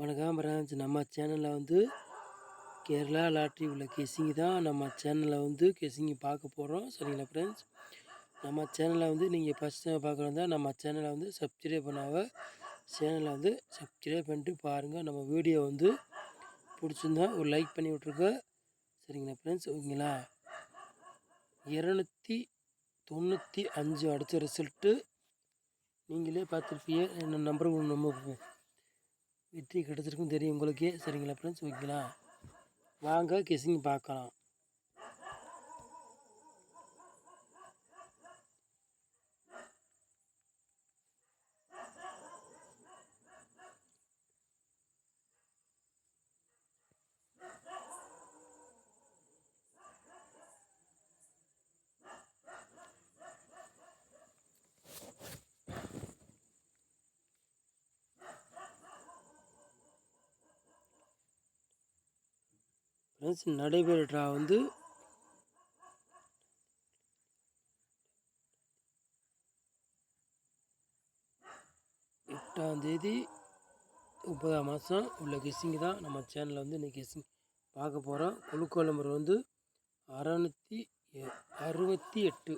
வணக்கம் பிரான்ஸ் நம்ம சேனலில் வந்து கேரளா லாட்ரி உள்ள கெஸிங் தான் நம்ம சேனலில் வந்து கெஸிங் பார்க்க போகிறோம் சரிங்களா ஃப்ரெண்ட்ஸ் நம்ம சேனலில் வந்து நீங்கள் ஃபஸ்ட் டைம் பார்க்குறதா நம்ம சேனலை வந்து சப்ஸ்கிரைப் பண்ணாவ சேனலை வந்து சப்ஸ்கிரைப் பண்ணிட்டு பாருங்கள் நம்ம வீடியோ வந்து பிடிச்சிருந்தா ஒரு லைக் பண்ணி விட்ருங்க சரிங்களா ஃப்ரெண்ட்ஸ் ஓகேங்களா? இரநூத்தி தொண்ணூற்றி அஞ்சு அடித்த ரிசல்ட்டு நீங்களே பார்த்துருப்பீங்க. என்ன நம்பர் நம்ம வெற்றி கிடச்சிருக்கும் தெரியும் உங்களுக்கே. சரிங்களா ஃப்ரெண்ட்ஸ் ஓகேங்களா? வாங்க கெஸிங் பார்க்கலாம். ஃப்ரெண்ட்ஸ் நடைபெற ட்ரா வந்து எட்டாம் தேதி முப்பதாம் மாதம் உள்ள கெஸ்ஸிங் தான் நம்ம சேனலில் வந்து இன்றைக்கி கெஸ்ஸிங் பார்க்க போகிறோம் குழுக்கோள் நம்பர் வந்து அறநூற்றி அறுபத்தி எட்டு.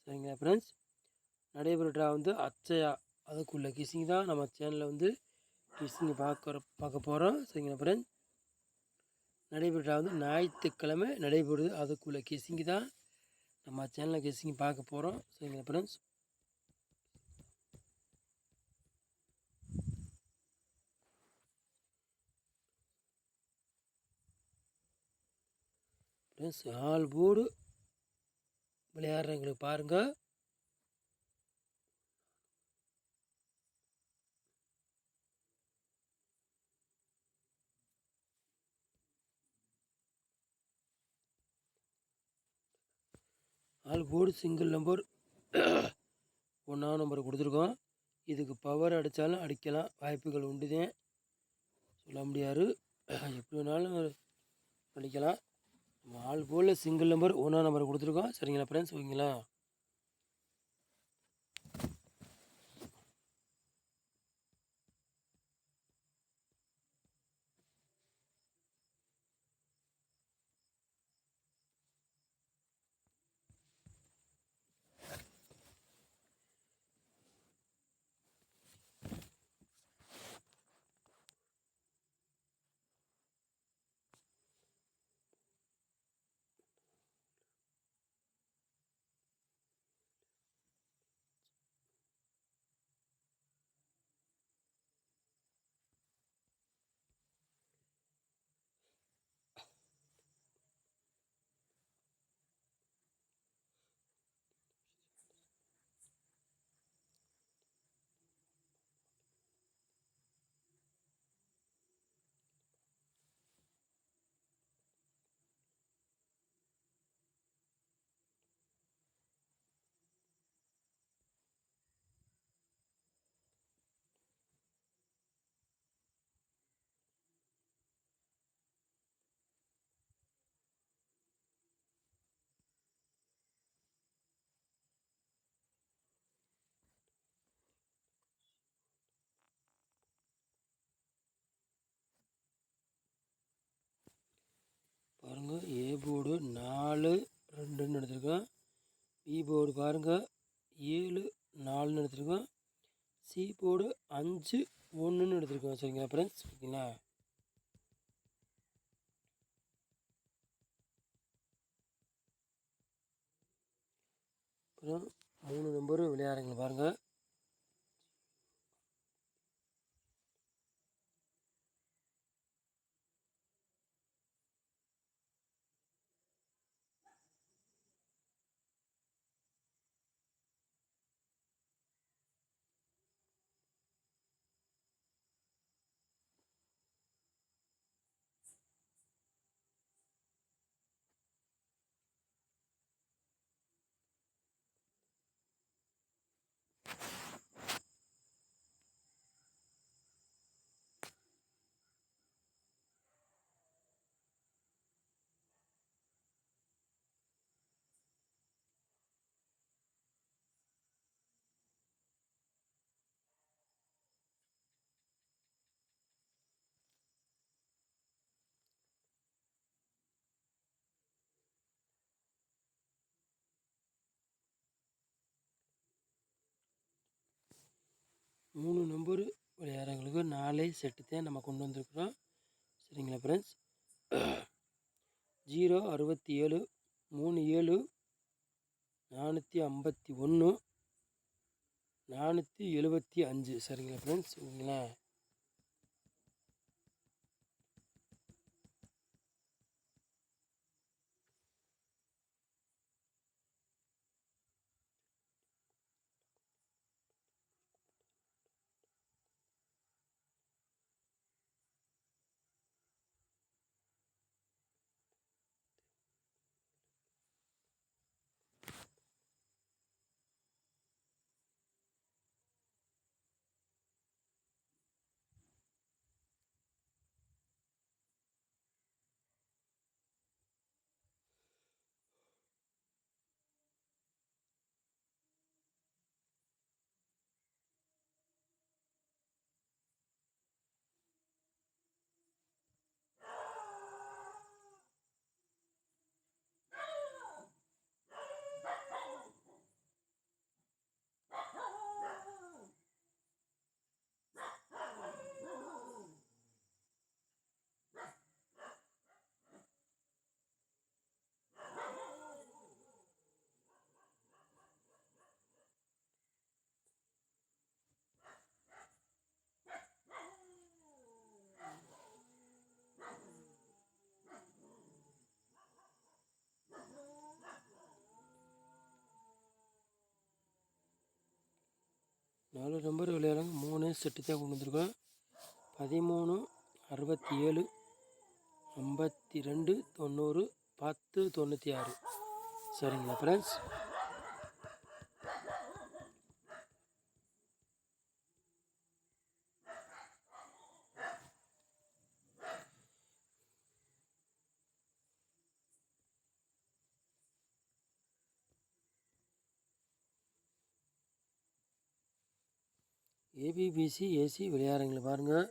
சரிங்களா ஃப்ரெண்ட்ஸ் நடைபெற ட்ரா வந்து அச்சயா அதுக்குள்ள கிசிங் தான் நம்ம சேனலில் வந்து கிசிங் பார்க்குற பார்க்க போகிறோம் சரிங்களா ஃப்ரெண்ட்ஸ் நடைபெற்ற வந்து ஞாயிற்றுக்கிழமை நடைபெறுது. அதுக்குள்ளே கெஸிங் தான் நம்ம சேனலில் கெஸிங் பார்க்க போகிறோம் சரிங்களா ஃப்ரெண்ட்ஸ் ஃப்ரெண்ட்ஸ் ஆல் போர்டு விளையாடுறவங்களுக்கு பாருங்கள் போர்டு சிங்கிள் நம்பர் ஒன்றாம் நம்பர் கொடுத்துருக்கோம். இதுக்கு பவர் அடித்தாலும் அடிக்கலாம். வாய்ப்புகள் உண்டுதேன் சொல்ல முடியாது. எப்படி வேணாலும் அடிக்கலாம் ஆள் போல் சிங்கிள் நம்பர் ஒன்றாம் நம்பர் கொடுத்துருக்கோம். சரிங்களா ஃப்ரெண்ட்ஸ் ஓகேங்களா பாருங்கள் ஏ போர்டு நாலு ரெண்டுன்னு எடுத்திருக்கோம். பி போர்டு பாருங்கள் ஏழு நாலுன்னு எடுத்துருக்கோம். சி போர்டு அஞ்சு ஒன்றுன்னு எடுத்துருக்கோம். சரிங்களா ஃப்ரெண்ட்ஸ் ஓகேங்களா? அப்புறம் மூணு நம்பரும் விளையாடுங்க பாருங்கள் மூணு நம்பர் விளையாடுறவங்களுக்கு நாலே செட்டு தான் நம்ம கொண்டு வந்திருக்குறோம். சரிங்களா ஃப்ரெண்ட்ஸ் ஜீரோ அறுபத்தி ஏழு மூணு ஏழு நானூற்றி ஐம்பத்தி ஒன்று நானூற்றி எழுபத்தி அஞ்சு. சரிங்களா ஃப்ரெண்ட்ஸ் ஓகேங்களா? நாலு நம்பர் விளையாடுங்க மூணு செட்டு தான் கொண்டு வந்திருக்கோம். பதிமூணு அறுபத்தி ஏழு ஐம்பத்தி ரெண்டு தொண்ணூறு பத்து தொண்ணூற்றி ஆறு. சரிங்களா ஃப்ரெண்ட்ஸ் ஏபிபிசி ஏசி விளையாடுறீங்களா பாருங்கள்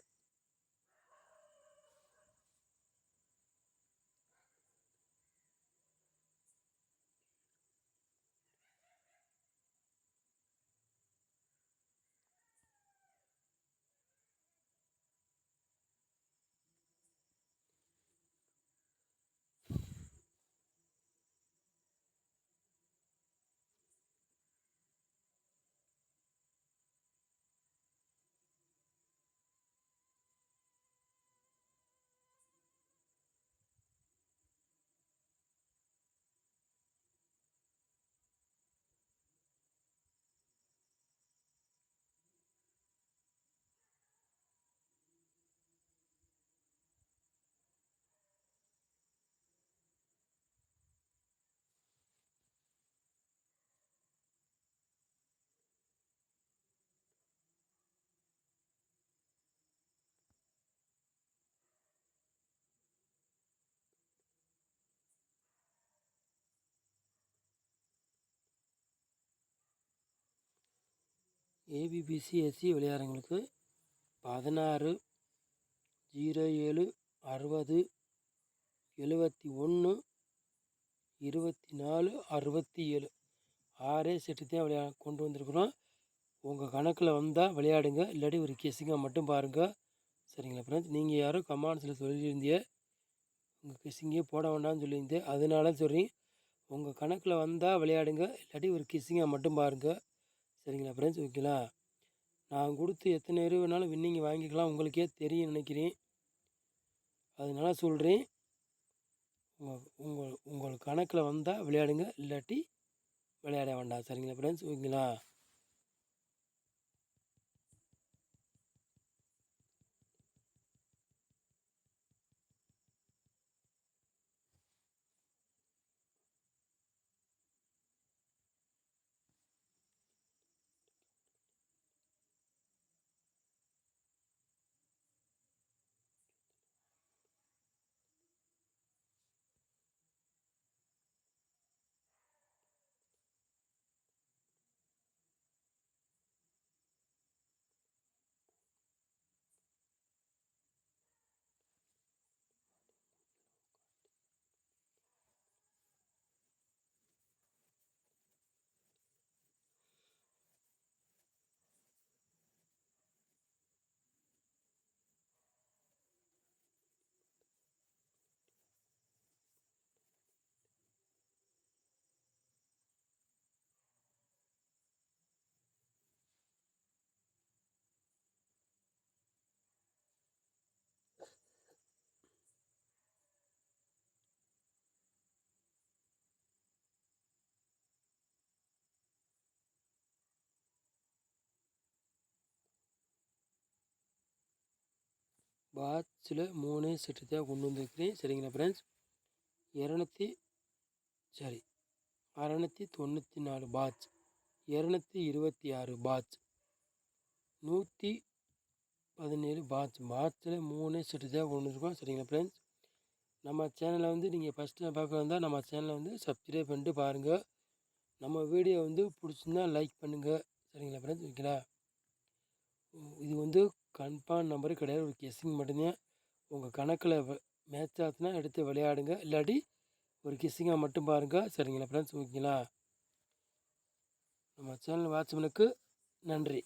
ஏபிபிசி எஸ்சி விளையாடுறவங்களுக்கு பதினாறு ஜீரோ ஏழு அறுபது எழுபத்தி ஒன்று இருபத்தி நாலு அறுபத்தி ஏழு. ஆறே செட்டு தான் விளையா கொண்டு வந்திருக்குறோம். உங்கள் கணக்கில் வந்தால் விளையாடுங்க. இல்லாட்டி ஒரு கெஸ்ஸிங்காக மட்டும் பாருங்கள் சரிங்களா ஃப்ரெண்ட்ஸ் நீங்கள் யாரும் கமாண்ட்ஸில் சொல்லியிருந்தீங்க. உங்கள் கெஸ்ஸிங்கே போட வேண்டாம்னு சொல்லியிருந்தேன் அதனால சொல்கிறேன் உங்கள் கணக்கில் வந்தால் விளையாடுங்க. இல்லாட்டி ஒரு கெஸ்ஸிங்காக மட்டும் பாருங்கள் சரிங்களா ஃப்ரெண்ட்ஸ் ஓகேங்களா நான் கொடுத்து எத்தனை பேர் வேணாலும் வின்னிங் வாங்கிக்கலாம். உங்களுக்கே தெரியும் நினைக்கிறேன். அதனால சொல்கிறேன் உங்கள் உங்கள் உங்கள் கணக்கில் வந்தால் விளையாடுங்க. இல்லாட்டி விளையாட வேண்டாம். சரிங்களா ஃப்ரெண்ட்ஸ் ஓகேங்களா பாக்ஸில் மூணு செட்டு தான் கொண்டு வந்திருக்கிறேன். சரிங்களா ஃப்ரெண்ட்ஸ் இரநூத்தி சரி அறநூற்றி தொண்ணூற்றி நாலு பாட்ச் இரநூத்தி இருபத்தி ஆறு பாட்ச் நூற்றி பதினேழு பாட்ச் பாட்சில் மூணு செட்டு தான் கொண்டு வந்துருக்கோம். சரிங்களா ஃப்ரெண்ட்ஸ் நம்ம சேனலை வந்து நீங்கள் ஃபஸ்ட்டு பார்க்க வந்தால் நம்ம சேனலை வந்து சப்ஸ்கிரைப் பண்ணிட்டு பாருங்கள் நம்ம வீடியோ வந்து பிடிச்சிருந்தா லைக் பண்ணுங்கள் சரிங்களா ஃப்ரெண்ட்ஸ் ஓகேங்களா இது வந்து கன்ஃபார்ம் நம்பரு கிடையாது. ஒரு கெஸ்ஸிங் மட்டும்தான். உங்கள் கணக்கில் மேட்ச் ஆச்சுன்னா எடுத்து விளையாடுங்க. இல்லாட்டி ஒரு கெஸ்ஸிங்காக மட்டும் பாருங்கள் சரிங்களா ஃப்ரெண்ட்ஸ் ஓகேங்களா? நம்ம சேனல் வாட்ச்மேனுக்கு நன்றி.